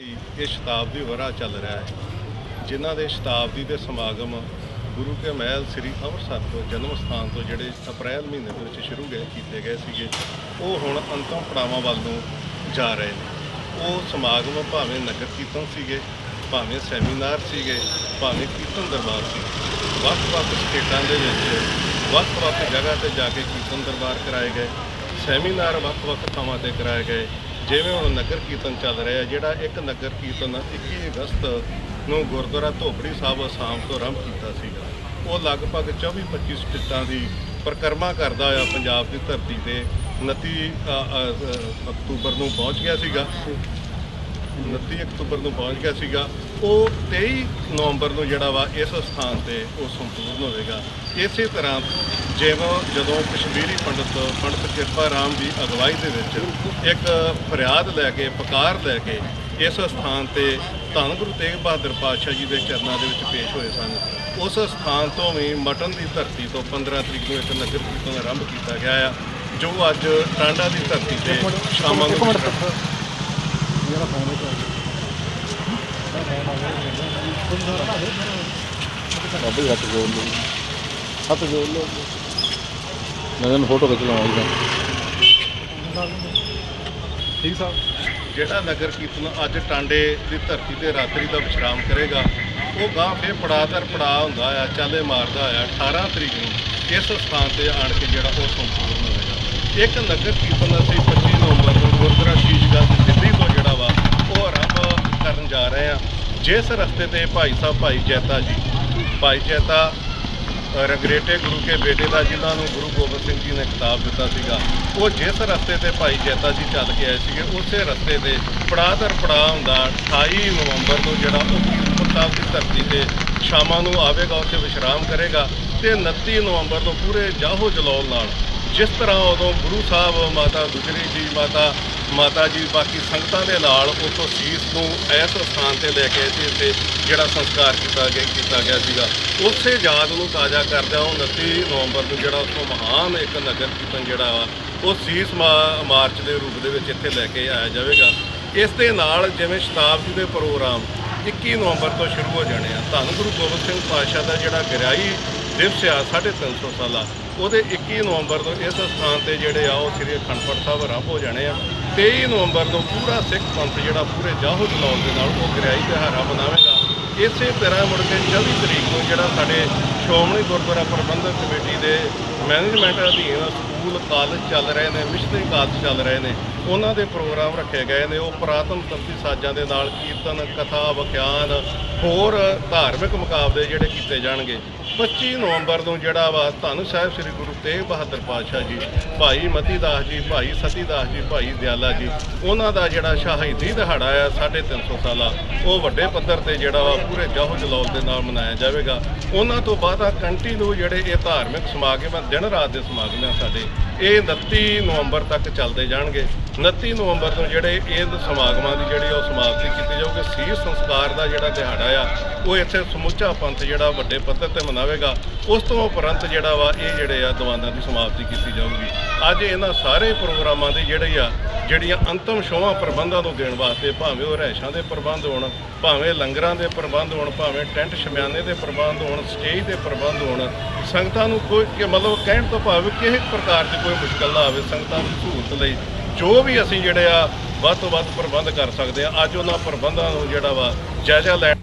ਇਹ ਸ਼ਤਾਬਦੀ ਵਰਾ ਚੱਲ ਰਿਹਾ ਹੈ, ਜਿਨ੍ਹਾਂ ਦੇ ਸ਼ਤਾਬਦੀ ਦੇ ਸਮਾਗਮ ਗੁਰੂ ਕੇ ਮਹਿਲ ਸ੍ਰੀ ਅੰਮ੍ਰਿਤਸਰ ਤੋਂ ਜਨਮ ਸਥਾਨ ਤੋਂ ਜਿਹੜੇ ਅਪ੍ਰੈਲ ਮਹੀਨੇ ਦੇ ਵਿੱਚ ਸ਼ੁਰੂ ਗਏ, ਕੀਤੇ ਗਏ ਸੀਗੇ, ਉਹ ਹੁਣ ਅੰਤਮ ਪੜਾਵਾਂ ਵੱਲ ਨੂੰ ਜਾ ਰਹੇ ਨੇ। ਉਹ ਸਮਾਗਮ ਭਾਵੇਂ ਨਗਰ ਕੀਰਤਨ ਸੀਗੇ, ਭਾਵੇਂ ਸੈਮੀਨਾਰ ਸੀਗੇ, ਭਾਵੇਂ ਕੀਰਤਨ ਦਰਬਾਰ ਸੀ ਵੱਖ-ਵੱਖ ਸਟੇਟਾਂ ਦੇ ਵਿੱਚ, ਵੱਖ-ਵੱਖ ਜਗ੍ਹਾ ਤੇ ਜਾ ਕੇ ਕੀਰਤਨ ਦਰਬਾਰ ਕਰਾਏ ਗਏ, ਸੈਮੀਨਾਰ ਵੱਖ-ਵੱਖ ਥਾਵਾਂ ਤੇ ਕਰਾਏ ਗਏ ਜਿਵੇਂ ਹੁਣ ਨਗਰ ਕੀਰਤਨ ਚੱਲ ਰਿਹਾ, ਜਿਹੜਾ ਇੱਕ ਨਗਰ ਕੀਰਤਨ 21 ਅਗਸਤ ਨੂੰ ਗੁਰਦੁਆਰਾ ਧੋਬੜੀ ਸਾਹਿਬ ਅਸਾਮ ਤੋਂ ਆਰੰਭ ਕੀਤਾ ਸੀਗਾ। ਉਹ ਲਗਭਗ 24-25 ਸਟੇਟਾਂ ਦੀ ਪਰਿਕਰਮਾ ਕਰਦਾ ਹੋਇਆ ਪੰਜਾਬ ਦੀ ਧਰਤੀ ਤੇ। 29 ਅਕਤੂਬਰ ਨੂੰ ਪਹੁੰਚ ਗਿਆ ਸੀਗਾ। 29 ਅਕਤੂਬਰ ਨੂੰ ਪਹੁੰਚ ਗਿਆ ਸੀਗਾ। ਉਹ 23 ਨਵੰਬਰ ਨੂੰ ਜਿਹੜਾ ਵਾ ਇਸ ਸਥਾਨ ਤੇ ਉਹ ਸੰਪੂਰਨ ਹੋਵੇਗਾ। ਇਸੇ ਤਰ੍ਹਾਂ ਜਿਵੇਂ ਜਦੋਂ ਕਸ਼ਮੀਰੀ ਪੰਡਤ ਪੰਡਤ ਕਿਰਪਾ ਰਾਮ ਦੀ ਅਗਵਾਈ ਦੇ ਵਿੱਚ ਇੱਕ ਫਰਿਆਦ ਲੈ ਕੇ, ਪੁਕਾਰ ਲੈ ਕੇ ਇਸ ਸਥਾਨ ਤੇ ਧੰਨ ਗੁਰੂ ਤੇਗ ਬਹਾਦਰ ਪਾਤਸ਼ਾਹ ਜੀ ਦੇ ਚਰਨਾਂ ਦੇ ਵਿੱਚ ਪੇਸ਼ ਹੋਏ ਸਨ। ਉਸ ਸਥਾਨ ਤੋਂ ਵੀ ਮਟਨ ਦੀ ਧਰਤੀ ਤੋਂ 15 ਤਰੀਕ ਨੂੰ ਇੱਕ ਨਗਰ ਕੀਰਤਨ ਆਰੰਭ ਕੀਤਾ ਗਿਆ ਆ, ਜੋ ਅੱਜ ਟਾਂਡਾ ਦੀ ਧਰਤੀ ਤੇ ਸ਼ਾਮਾਂ ਨੂੰ ਜਿਹੜਾ ਫੋਨ ਹੈ ਬਾਬੇ ਹੱਥ ਜੋੜ ਲਓ। ਹੱਥ ਜੋੜ ਲਓ। ਮੈਂ ਤੁਹਾਨੂੰ ਫੋਟੋ ਖਿੱਚ ਲਵਾਂਗਾ ਠੀਕ ਸਾਹਿਬ ਜਿਹੜਾ ਨਗਰ ਕੀਰਤਨ ਅੱਜ ਟਾਂਡੇ ਦੀ ਧਰਤੀ ਤੇ ਰਾਤਰੀ ਦਾ ਵਿਸ਼ਰਾਮ ਕਰੇਗਾ ਉਹ ਗਾਂ ਫੇਰ ਪੜਾਦਰ ਪੜਾ ਹੁੰਦਾ ਆ ਚਾਲੇ ਮਾਰਦਾ ਆ 18 ਤਰੀਕ ਨੂੰ ਇਸ ਸਥਾਨ ਤੇ ਆਣ ਕੇ ਜਿਹੜਾ ਉਹ ਸੰਪੂਰਨ ਇੱਕ ਨਗਰ ਕੀਰਤਨ ਅਸੀਂ 25 ਨਵੰਬਰ ਨੂੰ ਗੁਰਦੁਆਰਾ ਸ਼ੀਸ਼ਗੰਜ ਦਿੱਲੀ ਤੋਂ ਜਿਹੜਾ ਵਾ, ਉਹ ਆਰੰਭ ਕਰਨ ਜਾ ਰਹੇ ਆ ਜਿਸ ਰਸਤੇ ਤੇ ਭਾਈ ਸਾਹਿਬ ਭਾਈ ਜੈਤਾ ਜੀ, ਭਾਈ ਜੈਤਾ ਰਗਰੇਟੇ ਗੁਰੂ ਕੇ ਬੇਟੇ ਦਾ, ਜਿਨ੍ਹਾਂ ਨੂੰ ਗੁਰੂ ਗੋਬਿੰਦ ਸਿੰਘ ਜੀ ਨੇ ਖਿਤਾਬ ਦਿੱਤਾ ਸੀਗਾ, ਉਹ ਜਿਸ ਰਸਤੇ ਤੇ ਭਾਈ ਜੈਤਾ ਜੀ ਚੱਲ ਕੇ ਆਏ ਸੀਗੇ, ਉਸੇ ਰਸਤੇ ਤੇ ਪੜਾਅ ਦਰ ਪੜਾਅ ਹੁੰਦਾ 28 ਨਵੰਬਰ ਨੂੰ ਜਿਹੜਾ ਉਹ ਕੀਰਤਪੁਰ ਸਾਹਿਬ ਦੀ ਧਰਤੀ ਤੇ ਸ਼ਾਮਾਂ ਨੂੰ ਆਵੇਗਾ, ਉੱਥੇ ਵਿਸ਼ਰਾਮ ਕਰੇਗਾ ਤੇ 29 ਨਵੰਬਰ ਨੂੰ ਪੂਰੇ ਜਾਹੋ ਜਲਾਲ ਨਾਲ ਜਿਸ ਤਰ੍ਹਾਂ ਉਦੋਂ ਗੁਰੂ ਸਾਹਿਬ ਮਾਤਾ ਗੁਜਰੀ ਜੀ, ਮਾਤਾ ਮਾਤਾ ਜੀ, ਬਾਕੀ ਸੰਗਤਾਂ ਦੇ ਨਾਲ ਉਤੋਂ ਸੀਸ ਨੂੰ ਇਸ ਸਥਾਨ ਤੇ ਲੈ ਕੇ ਆਏ ਇੱਥੇ ਜਿਹੜਾ ਸੰਸਕਾਰ ਕੀਤਾ ਗਿਆ ਕੀਤਾ ਗਿਆ ਸੀਗਾ। ਉਸੇ ਯਾਦ ਨੂੰ ਤਾਜ਼ਾ ਕਰਦਿਆਂ ਉਹ 29 ਨਵੰਬਰ ਨੂੰ ਜਿਹੜਾ ਉਥੋਂ ਮਹਾਨ ਇੱਕ ਨਗਰ ਕੀਰਤਨ ਜਿਹੜਾ ਵਾ, ਉਹ ਸੀਸ ਮਾ- ਮਾਰਚ ਦੇ ਰੂਪ ਦੇ ਵਿੱਚ ਇੱਥੇ ਲੈ ਕੇ ਆਇਆ ਜਾਵੇਗਾ। ਇਸ ਦੇ ਨਾਲ ਜਿਵੇਂ ਸ਼ਤਾਬਦੀ ਦੇ ਪ੍ਰੋਗਰਾਮ 21 ਨਵੰਬਰ ਤੋਂ ਸ਼ੁਰੂ ਹੋ ਜਾਣੇ ਆ। ਧੰਨ ਗੁਰੂ ਗੋਬਿੰਦ ਸਿੰਘ ਪਾਤਸ਼ਾਹ ਦਾ ਜਿਹੜਾ ਗਰਿਆਈ ਦਿਵਸ ਆ 350 ਸਾਲਾ। ਉਹਦੇ 21 ਨਵੰਬਰ ਤੋਂ ਇਸ ਸਥਾਨ ਤੇ ਜਿਹੜੇ ਆ, ਉਹ ਸ੍ਰੀ ਅਖੰਡਪੁਰ ਸਾਹਿਬ ਆਰੰਭ ਹੋ ਜਾਣੇ ਆ। 23 ਨਵੰਬਰ ਨੂੰ ਪੂਰਾ ਸਿੱਖ ਪੰਥ ਜਿਹੜਾ, ਪੂਰੇ ਜਾਹੋ ਜਲਾਲ ਦੇ ਨਾਲ ਉਹ ਗਰਿਆਈ ਦਿਹਾੜਾ ਮਨਾਵੇਗਾ। ਇਸੇ ਤਰ੍ਹਾਂ ਮੁੜ ਕੇ 24 ਤਰੀਕ ਨੂੰ ਜਿਹੜਾ ਸਾਡੇ ਸ਼੍ਰੋਮਣੀ ਗੁਰਦੁਆਰਾ ਪ੍ਰਬੰਧਕ ਕਮੇਟੀ ਦੇ ਮੈਨੇਜਮੈਂਟ ਅਧੀਨ ਸਕੂਲ, ਕਾਲਜ ਚੱਲ ਰਹੇ ਨੇ, ਮਿਸ਼ਨਰੀ ਕਾਲਜ ਚੱਲ ਰਹੇ ਨੇ। ਉਹਨਾਂ ਦੇ ਪ੍ਰੋਗਰਾਮ ਰੱਖੇ ਗਏ ਨੇ। ਉਹ ਪੁਰਾਤਨ ਤੰਤੀ ਸਾਜ਼ਾਂ ਦੇ ਨਾਲ ਕੀਰਤਨ, ਕਥਾ ਵਿਖਿਆਨ ਹੋਰ ਧਾਰਮਿਕ ਮੁਕਾਬਲੇ ਜਿਹੜੇ ਕੀਤੇ ਜਾਣਗੇ। 25 ਨਵੰਬਰ ਨੂੰ ਜਿਹੜਾ ਵਾ ਧੰਨ ਸਾਹਿਬ ਸ੍ਰੀ ਗੁਰੂ ਤੇਗ ਬਹਾਦਰ ਪਾਤਸ਼ਾਹ ਜੀ, ਭਾਈ ਮਤੀ ਦਾਸ ਜੀ, ਭਾਈ ਸਤੀ ਦਾਸ ਜੀ, ਭਾਈ ਦਿਆਲਾ ਜੀ, ਉਹਨਾਂ ਦਾ ਜਿਹੜਾ ਸ਼ਹਾਦੀ ਦਿਹਾੜਾ ਆ 350 ਸਾਲਾ, ਉਹ ਵੱਡੇ ਪੱਧਰ ਤੇ ਜਿਹੜਾ ਵਾ ਪੂਰੇ ਜਾਹੋ ਜਲਾਲ ਦੇ ਨਾਲ ਮਨਾਇਆ ਜਾਵੇਗਾ। ਉਹਨਾਂ ਤੋਂ ਬਾਅਦ ਆ ਕੰਟੀਨਿਊ ਜਿਹੜੇ ਇਹ ਧਾਰਮਿਕ ਸਮਾਗਮ ਆ, ਦਿਨ ਰਾਤ ਦੇ ਸਮਾਗਮ ਆ ਸਾਡੇ, ਇਹ 29 ਨਵੰਬਰ ਤੱਕ ਚੱਲਦੇ ਜਾਣਗੇ। 29 ਨਵੰਬਰ ਤੋਂ ਜਿਹੜੇ ਇਹ ਸਮਾਗਮਾਂ ਦੀ ਜਿਹੜੀ ਉਹ ਸਮਾਪਤੀ ਕੀਤੀ ਜਾਊਗੀ, ਸੀਸ ਸੰਸਕਾਰ ਦਾ ਜਿਹੜਾ ਦਿਹਾੜਾ ਆ, ਉਹ ਇੱਥੇ ਸਮੁੱਚਾ ਪੰਥ ਜਿਹੜਾ ਵੱਡੇ ਪੱਧਰ ਤੇ ਮਨਾਵੇਗਾ, ਉਸ ਤੋਂ ਉਪਰੰਤ ਜਿਹੜਾ ਵਾ ਇਹ ਜਿਹੜੇ ਆ ਦੀਵਾਨਾਂ ਦੀ ਸਮਾਪਤੀ ਕੀਤੀ ਜਾਊਗੀ। ਅੱਜ ਇਹਨਾਂ ਸਾਰੇ ਪ੍ਰੋਗਰਾਮਾਂ ਦੀ ਜਿਹੜੀ ਆ ਜਿਹੜੀਆਂ ਅੰਤਮ ਸ਼ੋਆਂ ਪ੍ਰਬੰਧਾਂ ਨੂੰ ਦੇਣ ਵਾਸਤੇ ਭਾਵੇਂ ਉਹ ਰਹਿਸ਼ਾਂ ਦੇ ਪ੍ਰਬੰਧ ਹੋਣ, ਭਾਵੇਂ ਲੰਗਰਾਂ ਦੇ ਪ੍ਰਬੰਧ ਹੋਣ, ਭਾਵੇਂ ਟੈਂਟ ਸ਼ਮਿਆਨੇ ਦੇ ਪ੍ਰਬੰਧ ਹੋਣ, ਸਟੇਜ ਦੇ ਪ੍ਰਬੰਧ ਹੋਣ, ਸੰਗਤਾਂ ਨੂੰ ਕੋਈ ਕਿ ਮਤਲਬ ਕਹਿਣ ਤੋਂ ਭਾਵੇਂ ਕਿਸੇ ਪ੍ਰਕਾਰ ਦੀ ਕੋਈ ਮੁਸ਼ਕਲ ਨਾ ਆਵੇ ਸੰਗਤਾਂ ਦੀ ਸਹੂਲਤ ਲਈ। ਜੋ ਵੀ ਅਸੀਂ ਜਿਹੜੇ ਆ ਵੱਧ ਤੋਂ ਵੱਧ ਪ੍ਰਬੰਧ ਕਰ ਸਕਦੇ ਆ, ਅੱਜ ਉਹਨਾਂ ਪ੍ਰਬੰਧਾਂ ਨੂੰ ਜਿਹੜਾ ਵਾ ਜਾਇਜ਼ਾ ਲੈਣ